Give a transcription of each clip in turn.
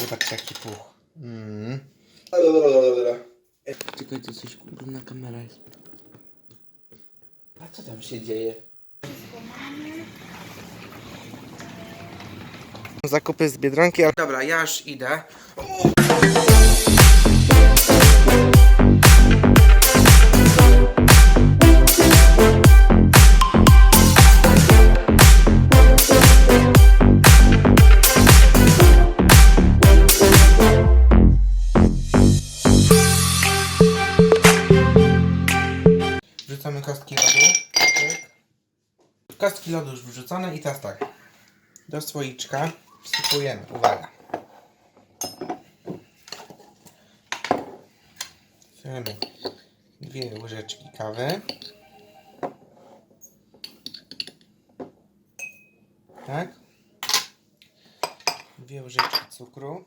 Zobacz jaki puch. Mm. Czekaj, to coś kurna kamera jest. A co tam się dzieje? Zakupy z Biedronki. ale- Dobra, ja już idę. Wrzucamy Kostki lodu już wrzucone i teraz tak. Do słoiczka wsypujemy. Uwaga. Wsypujemy dwie łyżeczki kawy. Tak. Dwie łyżeczki cukru.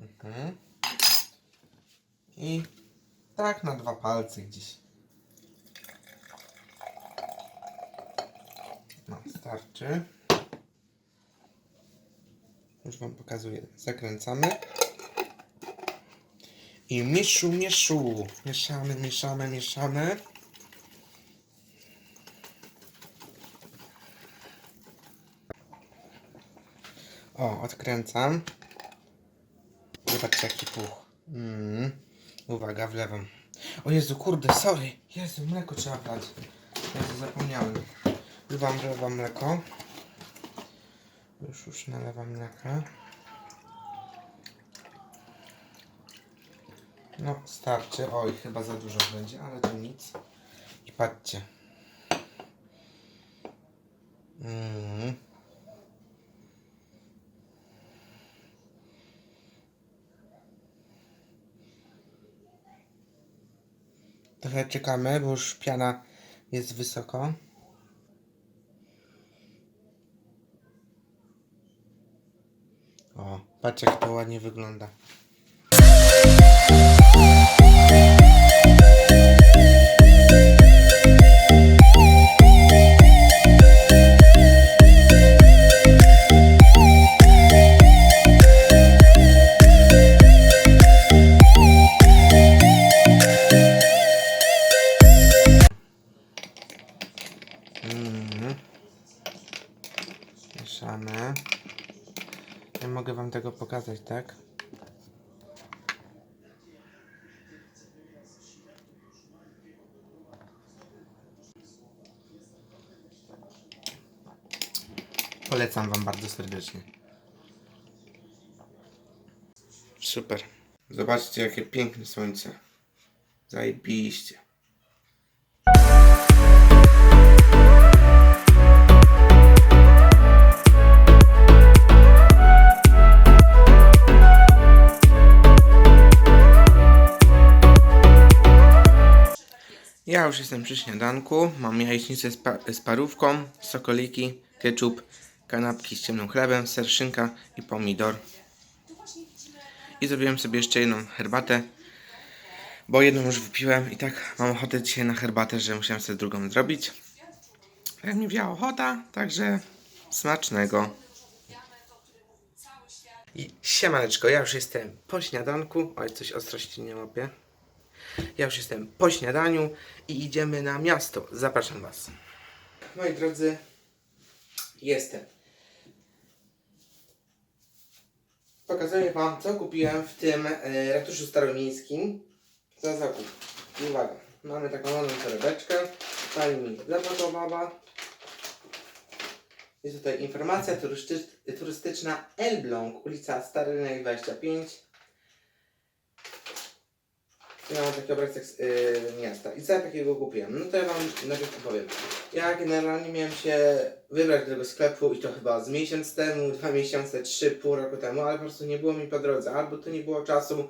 Mhm. I tak na dwa palce gdzieś. No, starczy. Już Wam pokazuję. Zakręcamy. I mieszu, mieszu. Mieszamy, mieszamy, mieszamy. O, odkręcam. Zobaczcie jaki puch. Mm. Uwaga, wlewam. O Jezu, kurde, sorry. Jezu, mleko trzeba wlać. Jezu, zapomniałem. Wlewam, wlewam mleko. Już, już nalewam mleka. No, starczy. Oj, chyba za dużo będzie, ale to nic. I patrzcie. Mm. Trochę czekamy, bo już piana jest wysoko. O, patrz jak to ładnie wygląda. Polecam wam bardzo serdecznie. Super. Zobaczcie jakie piękne słońce. Zajebiście. Ja już jestem przy śniadanku. Mam jajecznicę z, pa z parówką, sokoliki, ketchup, kanapki z ciemnym chlebem, ser szynka i pomidor. I zrobiłem sobie jeszcze jedną herbatę, bo jedną już wypiłem i tak mam ochotę dzisiaj na herbatę, że musiałem sobie drugą zrobić. Jak mi wzięła ochota, także smacznego. I siemaneczko, ja już jestem po śniadanku. Oj, coś ostrości nie łapię. Ja już jestem po śniadaniu i idziemy na miasto. Zapraszam Was. Moi drodzy, jestem. Pokazuję Wam, co kupiłem w tym e, ratuszu staromiejskim za zakup. Uwaga, mamy taką ładną torebeczkę. Pani mi zapakowała. Jest tutaj informacja turysty, turystyczna Elbląg, ulica Stary Rynek 25. Ja mam taki obrazek z y, miasta. I co ja takiego kupiłem? No to ja wam najpierw opowiem. Ja generalnie miałem się wybrać do tego sklepu i to chyba z miesiąc temu, dwa miesiące, trzy, pół roku temu, ale po prostu nie było mi po drodze. Albo to nie było czasu,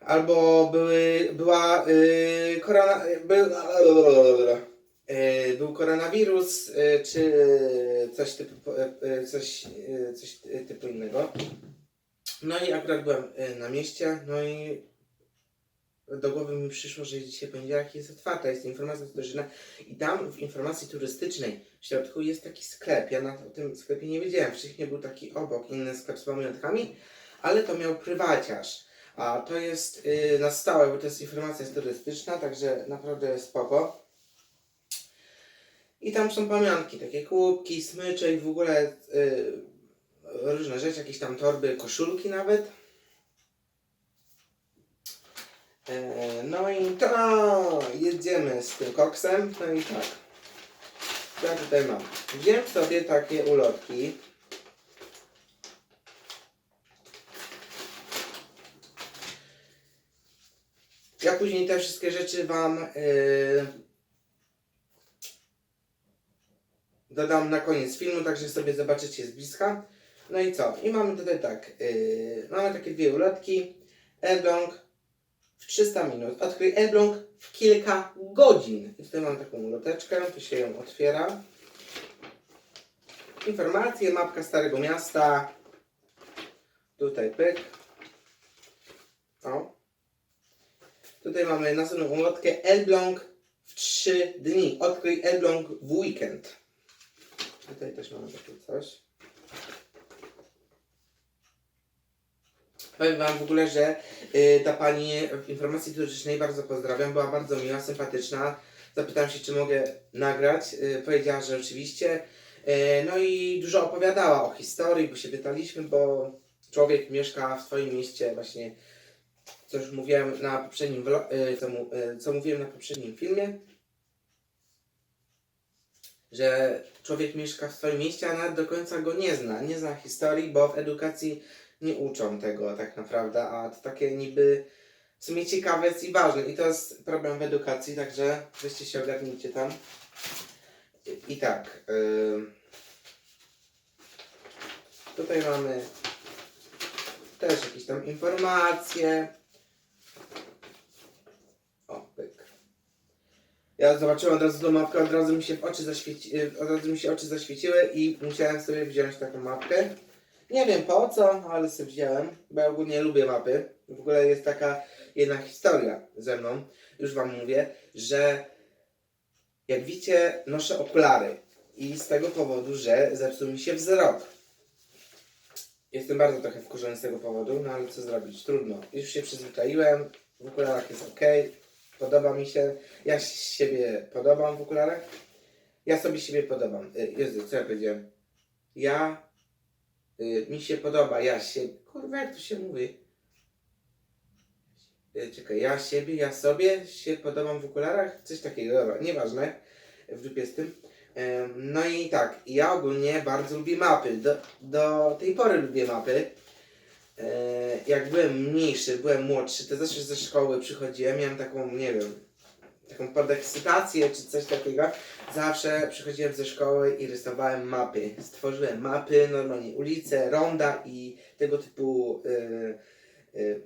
albo były, była y, korona... Y, był koronawirus, y, czy coś typu, y, coś, y, coś typu innego. No i akurat byłem y, na mieście, no i do głowy mi przyszło, że dzisiaj poniedziałek jest otwarta, jest informacja turystyczna i tam w informacji turystycznej w środku jest taki sklep. Ja na o tym sklepie nie wiedziałem. Wcześniej był taki obok, inny sklep z pamiątkami, ale to miał prywaciarz. A to jest y, na stałe, bo to jest informacja turystyczna, także naprawdę spoko. I tam są pamiątki, takie kubki, smycze i w ogóle y, różne rzeczy, jakieś tam torby, koszulki nawet. E, No i to jedziemy z tym koksem. No i tak. Ja tutaj mam. Wziąłem sobie takie ulotki. Ja później te wszystkie rzeczy Wam yy, dodam na koniec filmu, także sobie zobaczycie z bliska. No i co? I mamy tutaj tak. Yy, mamy takie dwie ulotki. Elbląg w 300 minut. Odkryj Elbląg w kilka godzin. I tutaj mam taką uloteczkę, tu się ją otwiera. Informacje, mapka Starego Miasta. Tutaj pyk. O. Tutaj mamy następną ulotkę Elbląg w 3 dni. Odkryj Elbląg w weekend. Tutaj też mamy takie coś. Powiem Wam w ogóle, że y, ta pani w informacji turystycznej bardzo pozdrawiam, była bardzo miła, sympatyczna. Zapytałem się, czy mogę nagrać. Y, powiedziała, że oczywiście. Y, no i dużo opowiadała o historii, bo się pytaliśmy, bo człowiek mieszka w swoim mieście właśnie, co już mówiłem na poprzednim, y, co, y, co mówiłem na poprzednim filmie, że człowiek mieszka w swoim mieście, a nawet do końca go nie zna. Nie zna historii, bo w edukacji nie uczą tego tak naprawdę, a to takie niby w sumie ciekawe jest i ważne. I to jest problem w edukacji, także weźcie się ogarnijcie tam. I, tak. ym, tutaj mamy też jakieś tam informacje. O, pyk. Ja zobaczyłem od razu tą mapkę, od razu mi się w oczy zaświeci, od razu mi się oczy zaświeciły i musiałem sobie wziąć taką mapkę. Nie wiem po co, ale sobie wziąłem, bo ja ogólnie lubię mapy. W ogóle jest taka jedna historia ze mną, już wam mówię, że jak widzicie, noszę okulary i z tego powodu, że zepsuł mi się wzrok. Jestem bardzo trochę wkurzony z tego powodu, no ale co zrobić, trudno. Już się przyzwyczaiłem, w okularach jest ok, podoba mi się, ja siebie podobam w okularach. Ja sobie siebie podobam. Y, Jezu, co ja powiedziałem? Ja Y, mi się podoba, ja się. Kurwa, jak to się mówi? Y, czekaj, ja siebie, ja sobie się podobam w okularach? Coś takiego, dobra, nieważne. W dupie z tym. Ym, No i tak, ja ogólnie bardzo lubię mapy. Do, do tej pory lubię mapy. Yy, Jak byłem mniejszy, byłem młodszy, to zawsze ze szkoły przychodziłem, miałem taką, nie wiem, taką podekscytację czy coś takiego. Zawsze przychodziłem ze szkoły i rysowałem mapy. Stworzyłem mapy, normalnie ulice, ronda i tego typu y, y,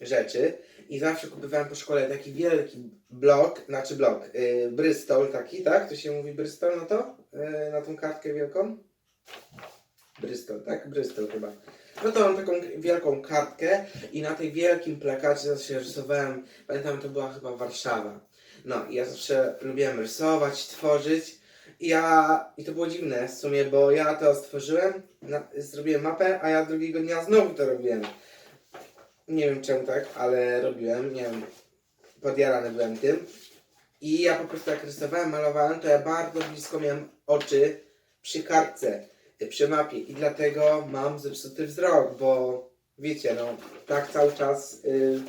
rzeczy. I zawsze kupowałem po szkole taki wielki blok, znaczy blok, y, Bristol taki, tak? To się mówi Bristol na to? Y, na tą kartkę wielką? Bristol, tak? Bristol chyba. No to mam taką wielką kartkę i na tej wielkim plakacie zawsze rysowałem, pamiętam to była chyba Warszawa. No i ja zawsze lubiłem rysować, tworzyć. I ja, i to było dziwne w sumie, bo ja to stworzyłem, na, zrobiłem mapę, a ja drugiego dnia znowu to robiłem. Nie wiem czemu tak, ale robiłem, nie wiem, podjarany byłem tym. I ja po prostu jak rysowałem, malowałem, to ja bardzo blisko miałem oczy przy kartce, przy mapie i dlatego mam zepsuty wzrok, bo wiecie, no tak cały czas y,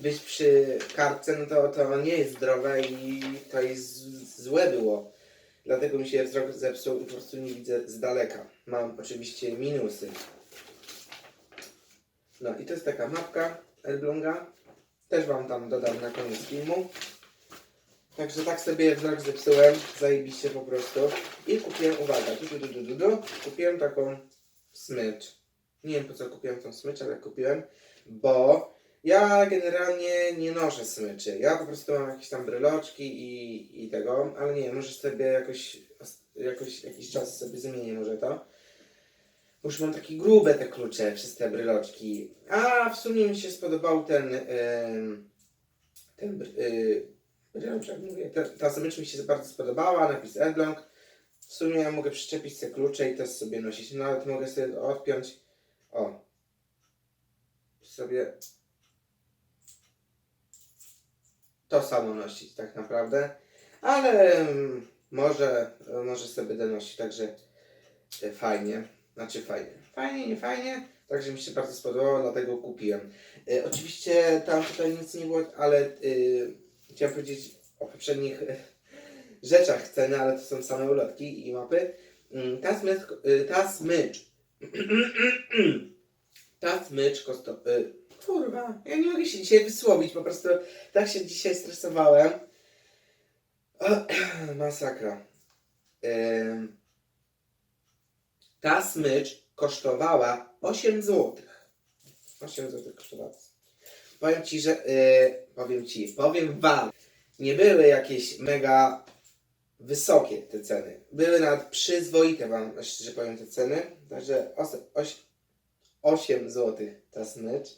być przy kartce, no to, to nie jest zdrowe i to jest złe było. Dlatego mi się wzrok zepsuł i po prostu nie widzę z daleka. Mam oczywiście minusy. No i to jest taka mapka Elbląga. Też Wam tam dodam na koniec filmu. Także tak sobie wzrok zepsułem, zajebiście po prostu. I kupiłem, uwaga, du, du, du, kupiłem taką smycz. Nie wiem po co kupiłem tą smycz, ale kupiłem, bo ja generalnie nie noszę smyczy. Ja po prostu mam jakieś tam bryloczki i, i tego, ale nie może sobie jakoś, jakoś jakiś czas sobie zmienię może to. Bo Już mam takie grube te klucze przez te bryloczki. A w sumie mi się spodobał ten em, ten br- y, brylocz, jak mówię, ta, ta smycz mi się bardzo spodobała, napis Elbląg. W sumie ja mogę przyczepić sobie klucze i też sobie nosić. Nawet mogę sobie odpiąć. O. Sobie to samo nosić tak naprawdę. Ale mm, może, może sobie będę nosić, także fajnie. Znaczy fajnie. Fajnie, nie fajnie. Także mi się bardzo spodobało, dlatego kupiłem. E, oczywiście tam tutaj nic nie było, ale e, chciałem powiedzieć o poprzednich e, rzeczach ceny, ale to są same ulotki i mapy. Ta smycz, ta smycz, ta smycz. Kurwa, ja nie mogę się dzisiaj wysłowić, po prostu tak się dzisiaj stresowałem. O, masakra. Ta smycz kosztowała 8 zł. 8 zł kosztowała. Powiem ci, że. y, powiem ci, powiem wam. Nie były jakieś mega wysokie te ceny. Były nawet przyzwoite, wam szczerze powiem te ceny. Także 8 zł ta smycz.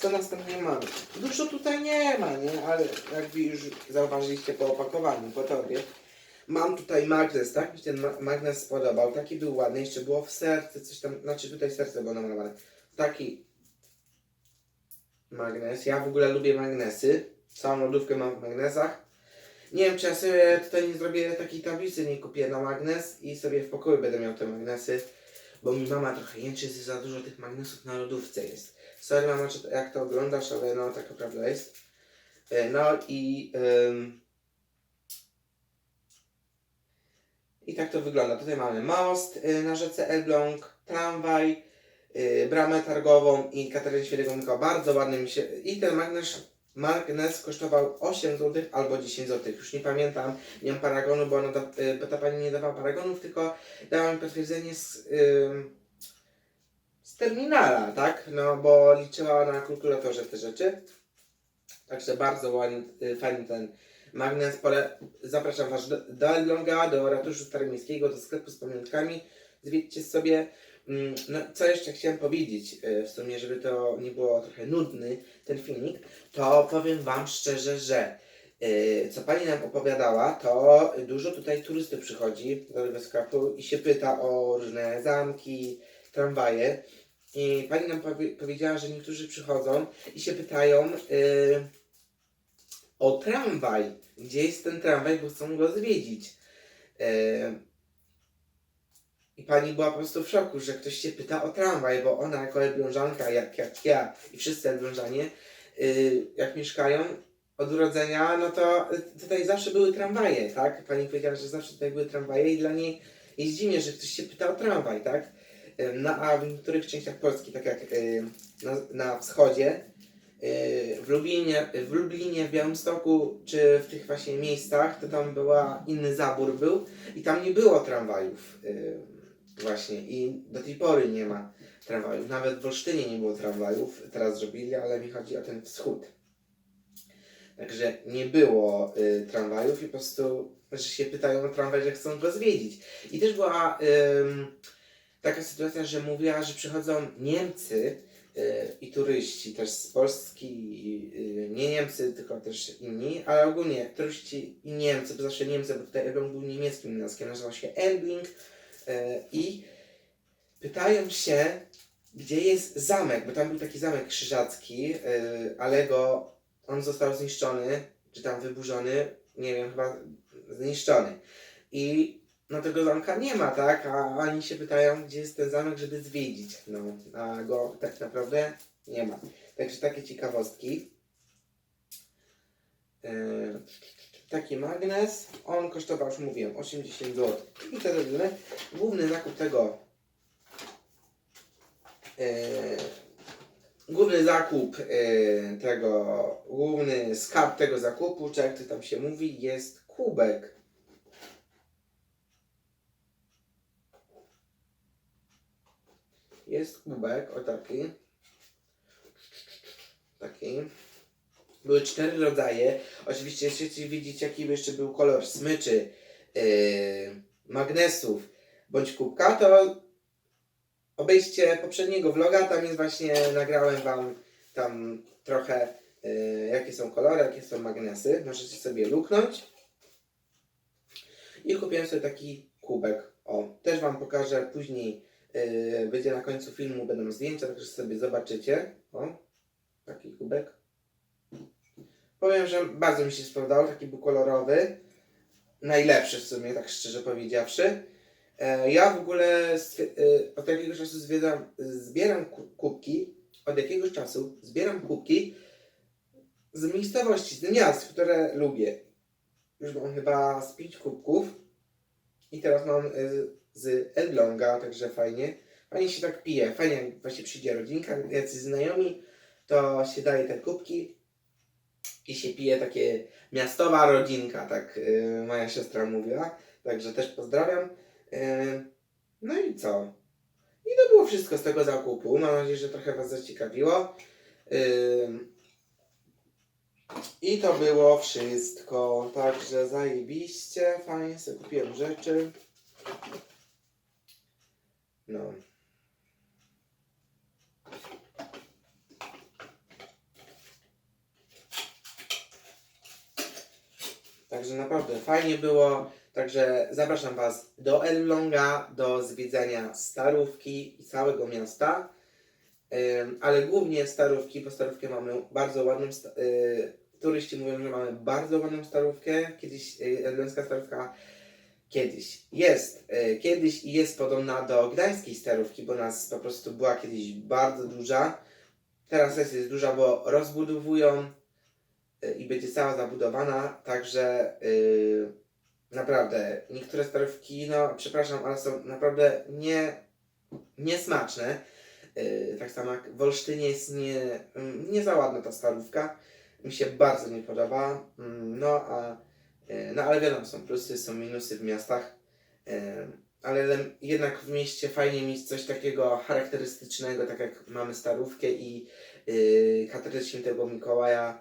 Co następnie mamy? Dużo tutaj nie ma, nie? Ale jakby już zauważyliście po opakowaniu, po tobie. Mam tutaj magnes, tak? Mi się ten ma- magnes spodobał. Taki był ładny, jeszcze było w serce, coś tam, znaczy tutaj serce było namalowane. Taki magnes. Ja w ogóle lubię magnesy. Całą lodówkę mam w magnesach. Nie wiem, czy ja sobie tutaj nie zrobię takiej tablicy, nie kupię na magnes i sobie w pokoju będę miał te magnesy. Bo mi mama trochę jęczy, że za dużo tych magnesów na lodówce jest. Sorry mama, jak to oglądasz, ale no taka prawda jest. E, No i... I tak to wygląda. Tutaj mamy most y, na rzece Elbląg, tramwaj, y, bramę targową i Katarynę Świętego Mikołaja. Bardzo ładny mi się... I ten magnes, magnes kosztował 8 zł albo 10 zł. Już nie pamiętam, nie mam paragonu, bo, ona da, bo ta pani nie dawała paragonów, tylko dała mi potwierdzenie z, ym, z terminala, tak? No bo liczyła na kalkulatorze te rzeczy. Także bardzo ładny, fajny ten magnes. Pole... Zapraszam Was do, do do ratuszu staromiejskiego, do sklepu z pamiątkami. Zwiedźcie sobie. Mm, No, co jeszcze chciałem powiedzieć, y, w sumie, żeby to nie było trochę nudny ten filmik, to powiem Wam szczerze, że y, co Pani nam opowiadała, to dużo tutaj turystów przychodzi do sklepu i się pyta o różne zamki, tramwaje. I Pani nam powie, powiedziała, że niektórzy przychodzą i się pytają y, o tramwaj. Gdzie jest ten tramwaj, bo chcą go zwiedzić. Y, i pani była po prostu w szoku, że ktoś się pyta o tramwaj, bo ona jako Elblążanka, jak, jak ja i wszyscy Elblążanie, yy, jak mieszkają od urodzenia, no to y, tutaj zawsze były tramwaje, tak? Pani powiedziała, że zawsze tutaj były tramwaje i dla niej jest dziwnie, że ktoś się pyta o tramwaj, tak? Yy, No a w niektórych częściach Polski, tak jak yy, na, na wschodzie, yy, w Lublinie, w Lublinie, w Białymstoku, czy w tych właśnie miejscach, to tam była inny zabór był i tam nie było tramwajów. Właśnie i do tej pory nie ma tramwajów. Nawet w Olsztynie nie było tramwajów, teraz zrobili, ale mi chodzi o ten wschód. Także nie było y, tramwajów i po prostu, że się pytają o tramwaj, że chcą go zwiedzić. I też była ym, taka sytuacja, że mówiła, że przychodzą Niemcy y, i turyści też z Polski, y, nie Niemcy, tylko też inni, ale ogólnie turyści i Niemcy, bo zawsze Niemcy, bo tutaj Elbląg był niemieckim miastem, nazywał się Elbling, i pytają się, gdzie jest zamek, bo tam był taki zamek krzyżacki, e, ale go, on został zniszczony, czy tam wyburzony, nie wiem, chyba zniszczony. I no tego zamka nie ma, tak? A oni się pytają, gdzie jest ten zamek, żeby zwiedzić. No, a go tak naprawdę nie ma. Także takie ciekawostki. E, taki magnes. On kosztował, już mówiłem, 80 zł. I tyle, tyle. Główny zakup tego. E, główny zakup e, tego, główny skarb tego zakupu, czy jak to tam się mówi, jest kubek. Jest kubek, o taki. Taki. Były cztery rodzaje. Oczywiście, chcecie wiedzieć, jaki jeszcze był kolor smyczy, yy, magnesów bądź kubka, to obejście poprzedniego vloga. Tam jest właśnie, nagrałem Wam tam trochę, yy, jakie są kolory, jakie są magnesy. Możecie sobie luknąć. i kupiłem sobie taki kubek. O, też Wam pokażę później, yy, będzie na końcu filmu, będą zdjęcia, także sobie zobaczycie. O, taki kubek. Powiem, że bardzo mi się spodobał, taki był kolorowy. Najlepszy w sumie, tak szczerze powiedziawszy. E, ja w ogóle e, od jakiegoś czasu zbieram ku- kubki, od jakiegoś czasu zbieram kubki z miejscowości, z miast, które lubię. Już mam chyba z pięć kubków i teraz mam e, z Elbląga, także fajnie. Fajnie się tak pije, fajnie jak właśnie przyjdzie rodzinka, jacyś znajomi, to się daje te kubki i się pije takie miastowa rodzinka, tak e, moja siostra mówiła. Także też pozdrawiam. E, No i co? I to było wszystko z tego zakupu. Mam nadzieję, że trochę Was zaciekawiło. Ym, I to było wszystko. Także zajebiście, fajnie sobie kupiłem rzeczy. No. Także naprawdę fajnie było. Także zapraszam Was do Elbląga, do zwiedzania Starówki i całego miasta. Ale głównie Starówki, bo Starówkę mamy bardzo ładną. y, turyści mówią, że mamy bardzo ładną Starówkę. Kiedyś y, Elbląska Starówka kiedyś jest, y, kiedyś i jest podobna do Gdańskiej Starówki, bo nas po prostu była kiedyś bardzo duża. Teraz jest duża, bo rozbudowują i będzie cała zabudowana, także y, naprawdę niektóre starówki, no przepraszam, ale są naprawdę nie, niesmaczne. Y, tak samo jak w Olsztynie jest nie, mm, nie za ładna ta starówka. Mi się bardzo nie podoba. Mm, No, a, y, no ale wiadomo, są plusy, są minusy w miastach. Y, Ale le- jednak w mieście fajnie mieć coś takiego charakterystycznego, tak jak mamy starówkę i y, katedrę świętego Mikołaja,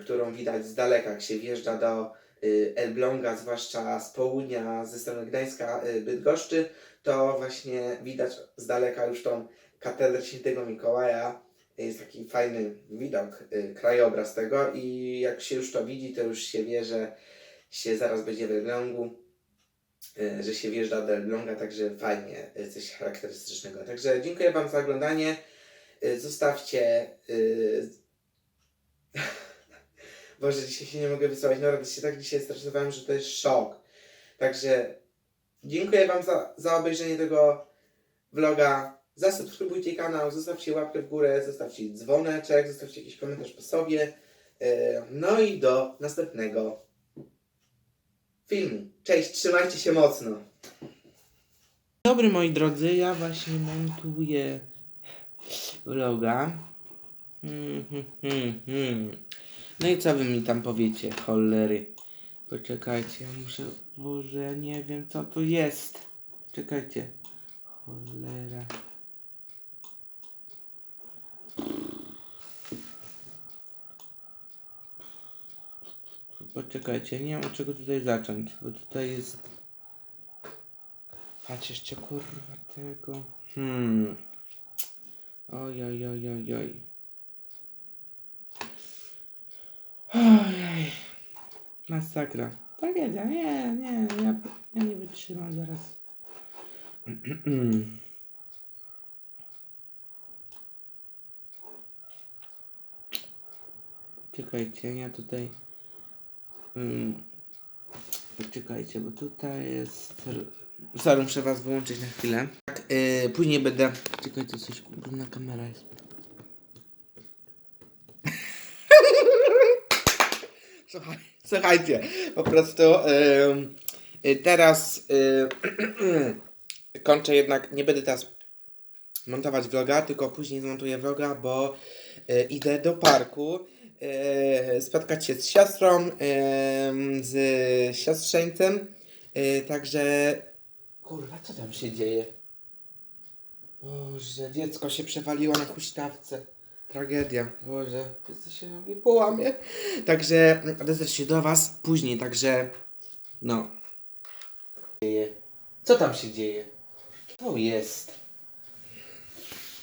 którą widać z daleka, jak się wjeżdża do y, Elbląga, zwłaszcza z południa, ze strony Gdańska, y, Bydgoszczy, to właśnie widać z daleka już tą katedrę świętego Mikołaja. Jest taki fajny widok, y, krajobraz tego i jak się już to widzi, to już się wie, że się zaraz będzie w Elblągu, że się wjeżdża do Elbląga, także fajnie, coś charakterystycznego. Także dziękuję Wam za oglądanie. Zostawcie. Boże, dzisiaj się nie mogę wysłać. No, się tak dzisiaj stresowałem, że to jest szok. Także dziękuję Wam za, za obejrzenie tego vloga. Zasubskrybujcie kanał, zostawcie łapkę w górę, zostawcie dzwoneczek, zostawcie jakiś komentarz po sobie. E, No i do następnego filmu. Cześć, trzymajcie się mocno. Dobry moi drodzy, ja właśnie montuję vloga. Hmm, hmm, hmm. No i co wy mi tam powiecie, cholery? Poczekajcie, ja muszę... Boże, ja nie wiem co to jest. Czekajcie. Cholera. Poczekajcie, nie wiem od czego tutaj zacząć, bo tutaj jest... Patrz jeszcze kurwa tego. Hmm. Oj, oj, oj, oj, oj. Ojej. Masakra. Tragedia. Nie, nie, ja, ja nie wytrzymam zaraz. Czekajcie, ja tutaj... Mm, Czekajcie, bo tutaj jest... Sorry, muszę was wyłączyć na chwilę. Tak, yy, później będę... Czekajcie, coś na kamera jest. Słuchaj, słuchajcie, po prostu ym, y, teraz y, kończę jednak, nie będę teraz montować vloga, tylko później zmontuję vloga, bo y, idę do parku y, spotkać się z siostrą, ym, z siostrzeńcem, y, także kurwa, co tam się dzieje? Boże, dziecko się przewaliło na huśtawce. Tragedia, Boże, wszyscy się nogi połamie. Także odezwę się do Was później, także no. Dzieje. Co tam się dzieje? To jest.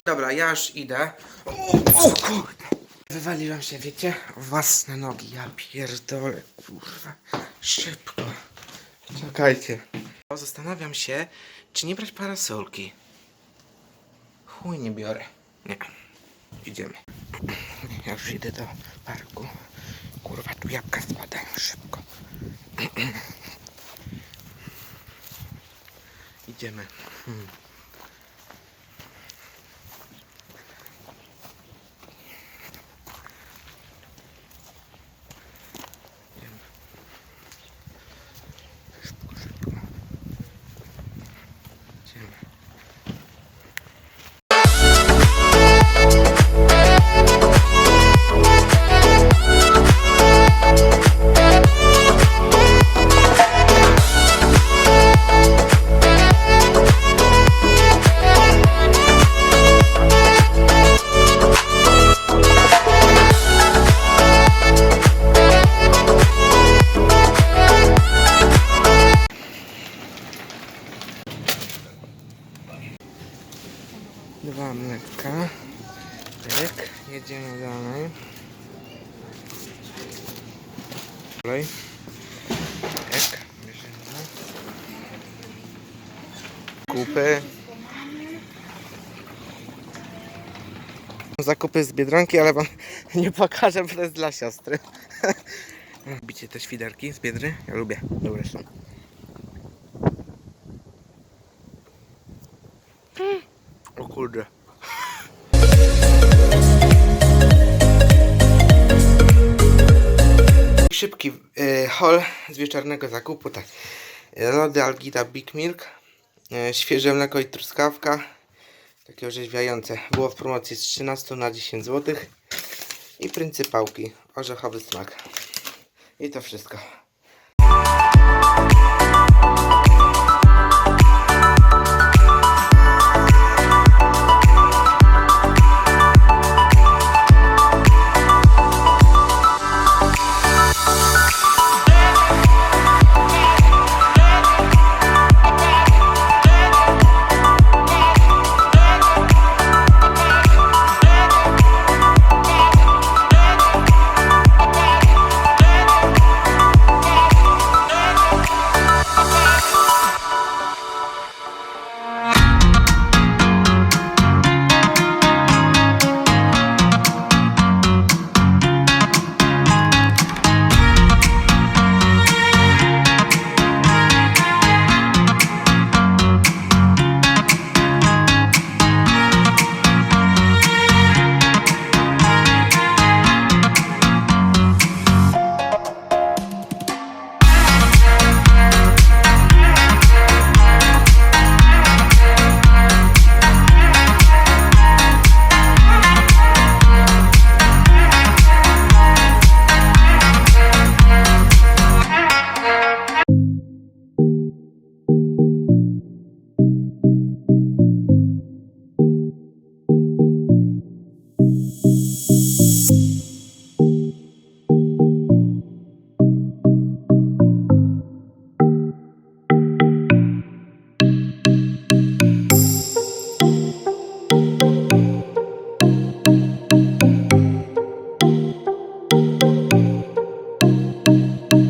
Dobra, ja już idę. O, o kurde. Wywaliłem się, wiecie? Własne nogi, ja pierdolę, kurwa. Szybko. Czekajcie. Zastanawiam się, czy nie brać parasolki. Chuj, nie biorę. Nie. Idziemy. Ja już idę do parku. Kurwa, tu jabłka spadają szybko. Idziemy. Hmm. Zakupy z Biedronki, ale wam nie pokażę, bo to jest dla siostry. Lubicie te świderki z Biedry? Ja lubię, dobre są. O kurde. Szybki y, haul z wieczornego zakupu, tak. Lody Algida Big Milk, y, świeże mleko i truskawka, takie orzeźwiające. Było w promocji z 13 na 10 zł. I pryncypałki. Orzechowy smak. I to wszystko.